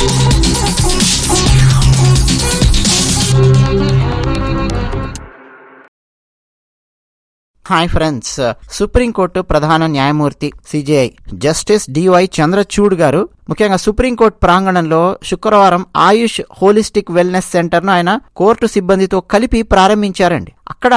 Música hi friends supreme court ప్రధాన న్యాయమూర్తి CJI justice DY Chandrachud గారు ముఖ్యంగా సుప్రీంకోర్టు ప్రాంగణంలో శుక్రవారం ఆయుష్ హోలిస్టిక్ వెల్నెస్ సెంటర్ను ఆయన కోర్టు సిబ్బందితో కలిపి ప్రారంభించారండి. అక్కడ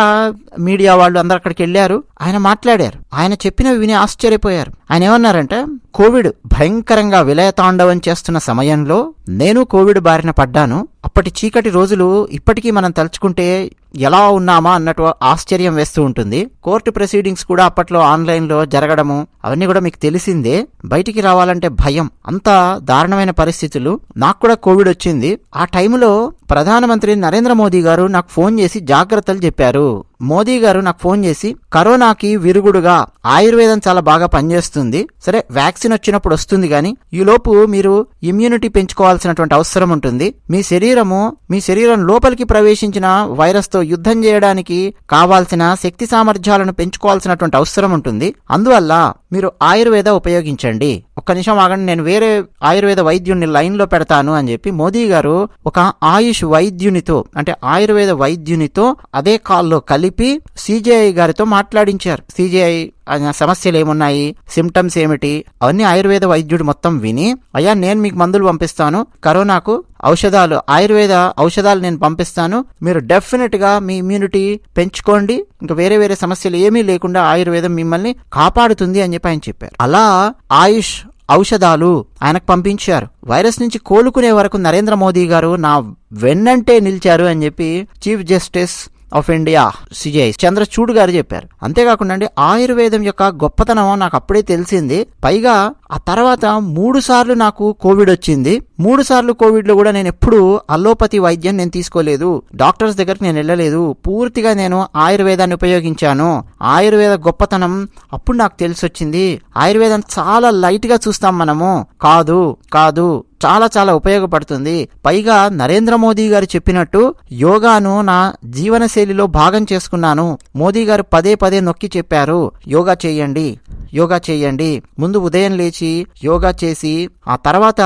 మీడియా వాళ్ళు అందరు అక్కడికి వెళ్ళారు. ఆయన మాట్లాడారు. ఆయన చెప్పినవి విని ఆశ్చర్యపోయారు. ఆయన ఏమన్నారంటే కోవిడ్ భయంకరంగా విలయతాండవం చేస్తున్న సమయంలో నేను కోవిడ్ బారిన పడ్డాను. అప్పటి చీకటి రోజులు ఇప్పటికీ మనం తలుచుకుంటే ఎలా ఉన్నామా అన్నట్టు ఆశ్చర్యం వేస్తూ ఉంటుంది. కోర్టు ప్రొసీడింగ్స్ కూడా అప్పట్లో ఆన్లైన్లో జరగడము అవన్నీ కూడా మీకు తెలిసిందే. బయటికి రావాలంటే భయం. అంత దారుణమైన పరిస్థితులు. నాకు కూడా కోవిడ్ వచ్చింది. ఆ టైంలో ప్రధానమంత్రి నరేంద్ర మోదీ గారు నాకు ఫోన్ చేసి జాగ్రత్తలు చెప్పారు. మోదీ గారు నాకు ఫోన్ చేసి కరోనాకి విరుగుడుగా ఆయుర్వేదం చాలా బాగా పనిచేస్తుంది. సరే వ్యాక్సిన్ వచ్చినప్పుడు వస్తుంది కానీ ఈలోపు మీరు ఇమ్యూనిటీ పెంచుకోవాల్సినటువంటి అవసరం ఉంటుంది. మీ శరీరము మీ శరీరం లోపలికి ప్రవేశించిన వైరస్తో యుద్ధం చేయడానికి కావాల్సిన శక్తి సామర్థ్యాలను పెంచుకోవాల్సినటువంటి అవసరం ఉంటుంది. అందువల్ల మీరు ఆయుర్వేద ఉపయోగించండి. ఒక్క నిమిషం ఆగండి నేను వేరే ఆయుర్వేద వైద్యుని లైన్లో పెడతాను అని చెప్పి మోదీ గారు ఒక ఆయుష్ వైద్యునితో అంటే ఆయుర్వేద వైద్యునితో అదే కాల్లో కలిపి సిజేఐ గారితో మాట్లాడించారు. సిజేఐ సమస్యలు ఏమున్నాయి? సిమ్టమ్స్ ఏమిటి? అవన్నీ ఆయుర్వేద వైద్యుడు మొత్తం విని అయ్యా నేను మీకు మందులు పంపిస్తాను. కరోనాకు ఔషధాలు ఆయుర్వేద ఔషధాలు నేను పంపిస్తాను. మీరు డెఫినెట్గా మీ ఇమ్యూనిటీ పెంచుకోండి. ఇంకా వేరే వేరే సమస్యలు ఏమీ లేకుండా ఆయుర్వేదం మిమ్మల్ని కాపాడుతుంది అని చెప్పి ఆయన చెప్పారు. అలా ఆయుష్ ఔషధాలు ఆయనకు పంపించారు. వైరస్ నుంచి కోలుకునే వరకు నరేంద్ర మోదీ గారు నా వెన్నంటే నిలిచారు అని చెప్పి chief justice of India CJI. Chandrachud గారు చెప్పారు. అంతేకాకుండా అండి ఆయుర్వేదం యొక్క గొప్పతనం నాకు అప్పుడే తెలిసింది. పైగా ఆ తర్వాత మూడు సార్లు నాకు కోవిడ్ వచ్చింది. మూడు సార్లు కోవిడ్లో కూడా నేను ఎప్పుడు అల్లోపతి వైద్యం నేను తీసుకోలేదు. డాక్టర్స్ దగ్గరికి నేను వెళ్ళలేదు. పూర్తిగా నేను ఆయుర్వేదాన్ని ఉపయోగించాను. ఆయుర్వేద గొప్పతనం అప్పుడు నాకు తెలిసి వచ్చింది ఆయుర్వేదం చాలా లైట్గా చూస్తాం మనము. కాదు కాదు చాలా చాలా ఉపయోగపడుతుంది. పైగా నరేంద్ర మోదీ గారు చెప్పినట్టు యోగాను నా జీవనశైలిలో భాగం చేసుకున్నాను. మోదీ గారు పదే పదే నొక్కి చెప్పారు యోగా చేయండి యోగా చేయండి. ముందు ఉదయం లేచి యోగా చేసి ఆ తర్వాత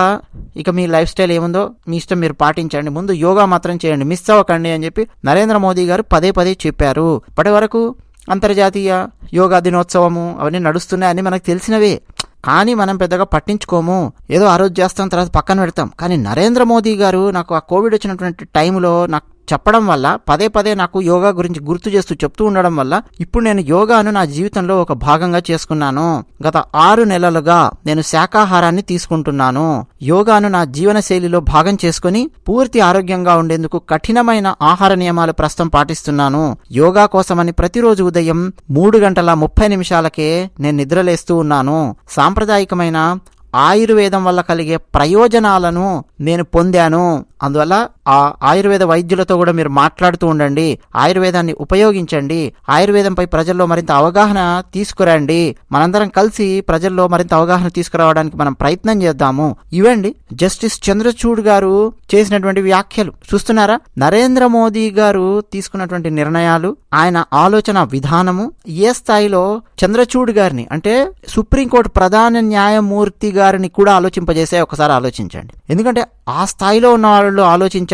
ఇక మీ లైఫ్ స్టైల్ ఏముందో మీ ఇష్టం మీరు పాటించండి. ముందు యోగా మాత్రం చేయండి మిస్ అవ్వకండి అని చెప్పి నరేంద్ర మోదీ గారు పదే పదే చెప్పారు. ఇప్పటి వరకు అంతర్జాతీయ యోగా దినోత్సవము అవన్నీ నడుస్తున్నాయని మనకు తెలిసినవే. కానీ మనం పెద్దగా పట్టించుకోము. ఏదో ఆ రోజు చేస్తాం తర్వాత పక్కన పెడతాం. కానీ నరేంద్ర మోదీ గారు నాకు ఆ కోవిడ్ వచ్చినటువంటి టైంలో నాకు చెప్పడం వల్ల పదే పదే నాకు యోగా గురించి గుర్తు చేస్తూ చెప్తూ ఉండడం వల్ల ఇప్పుడు నేను యోగాను నా జీవితంలో ఒక భాగంగా చేసుకున్నాను. గత ఆరు నెలలుగా నేను శాకాహారాన్ని తీసుకుంటున్నాను. యోగాను నా జీవన శైలిలో భాగం చేసుకుని పూర్తి ఆరోగ్యంగా ఉండేందుకు కఠినమైన ఆహార నియమాలు ప్రస్తుతం పాటిస్తున్నాను. యోగా కోసమని ప్రతిరోజు ఉదయం మూడు గంటల ముప్పై నిమిషాలకే నేను నిద్రలేస్తూ ఉన్నాను. సాంప్రదాయకమైన ఆయుర్వేదం వల్ల కలిగే ప్రయోజనాలను నేను పొందాను. అందువల్ల ఆ ఆయుర్వేద వైద్యులతో కూడా మీరు మాట్లాడుతూ ఉండండి. ఆయుర్వేదాన్ని ఉపయోగించండి. ఆయుర్వేదంపై ప్రజల్లో మరింత అవగాహన తీసుకురండి. మనందరం కలిసి ప్రజల్లో మరింత అవగాహన తీసుకురావడానికి మనం ప్రయత్నం చేద్దాము. ఇవండి జస్టిస్ చంద్రచూడ్ గారు చేసినటువంటి వ్యాఖ్యలు. చూస్తున్నారా? నరేంద్ర మోదీ గారు తీసుకున్నటువంటి నిర్ణయాలు ఆయన ఆలోచన విధానము ఏ స్థాయిలో చంద్రచూడ్ గారిని అంటే సుప్రీంకోర్టు ప్రధాన న్యాయమూర్తి గారిని కూడా ఆలోచింపజేసే ఒకసారి ఆలోచించండి. ఎందుకంటే ఆ స్థాయిలో ఉన్న వాళ్ళు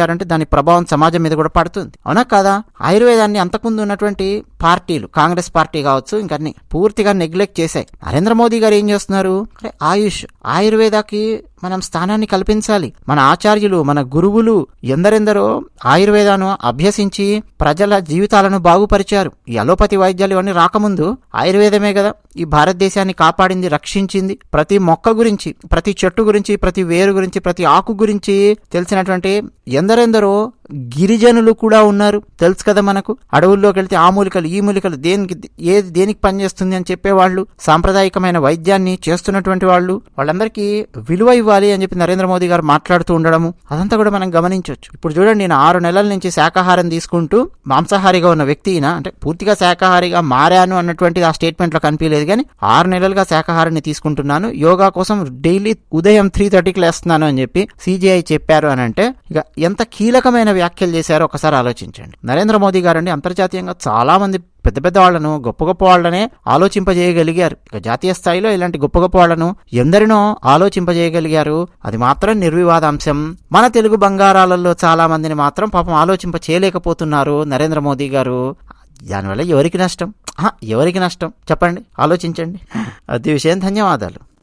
ఆలోచించారంటే దాని ప్రభావం సమాజం మీద కూడా పడుతుంది. అవునా కాదా? ఆయుర్వేదాన్ని అంతకుముందు ఉన్నటువంటి పార్టీలు కాంగ్రెస్ పార్టీ కావచ్చు ఇంకన్నీ పూర్తిగా నెగ్లెక్ట్ చేశాయి. నరేంద్ర మోదీ గారు ఏం చేస్తున్నారు? ఆయుష్ ఆయుర్వేదకి మనం స్థానాన్ని కల్పించాలి. మన ఆచార్యులు మన గురువులు ఎందరెందరో ఆయుర్వేదాను అభ్యసించి ప్రజల జీవితాలను బాగుపరిచారు. ఈ అలోపతి వైద్యాలు ఇవన్నీ రాకముందు ఆయుర్వేదమే కదా ఈ భారతదేశాన్ని కాపాడింది రక్షించింది ప్రతి మొక్క గురించి ప్రతి చెట్టు గురించి ప్రతి వేరు గురించి ప్రతి ఆకు గురించి తెలిసినటువంటి ఎందరెందరో గిరిజనులు కూడా ఉన్నారు. తెలుసు కదా మనకు? అడవుల్లోకి వెళ్తే ఆ మూలికలు ఈ మూలికలు దేనికి ఏది దేనికి పనిచేస్తుంది అని చెప్పేవాళ్ళు సాంప్రదాయకమైన వైద్యాన్ని చేస్తున్నటువంటి వాళ్ళు వాళ్ళందరికీ విలువ ఇవ్వాలి అని చెప్పి నరేంద్ర మోదీ గారు మాట్లాడుతూ ఉండడము అదంతా కూడా మనం గమనించవచ్చు. ఇప్పుడు చూడండి నేను ఆరు నెలల నుంచి శాకాహారం తీసుకుంటూ మాంసాహారిగా ఉన్న వ్యక్తిన అంటే పూర్తిగా శాకాహారిగా మారాను అన్నటువంటిది ఆ స్టేట్మెంట్లో కనిపించలేదు కానీ ఆరు నెలలుగా శాకాహారాన్ని తీసుకుంటున్నాను. యోగా కోసం డైలీ ఉదయం త్రీ థర్టీకి లేస్తున్నాను అని చెప్పి సిజిఐ చెప్పారు అని అంటే ఇక ఎంత కీలకమైన వ్యాఖ్యలు చేశారో ఒకసారి ఆలోచించండి. నరేంద్ర మోదీ గారండి అంతర్జాతీయంగా చాలా మంది పెద్ద పెద్ద వాళ్ళను గొప్ప గొప్ప వాళ్ళనే ఆలోచింపజేయగలిగారు. ఇక జాతీయ స్థాయిలో ఇలాంటి గొప్ప గొప్ప వాళ్ళను ఎందరినో ఆలోచింపజేయగలిగారు. అది మాత్రం నిర్వివాదాంశం. మన తెలుగు బంగారాలలో చాలా మందిని మాత్రం పాపం ఆలోచింప చేయలేకపోతున్నారు నరేంద్ర మోదీ గారు. దానివల్ల ఎవరికి నష్టం? ఎవరికి నష్టం? చెప్పండి ఆలోచించండి. అది విషయం ధన్యవాదాలు.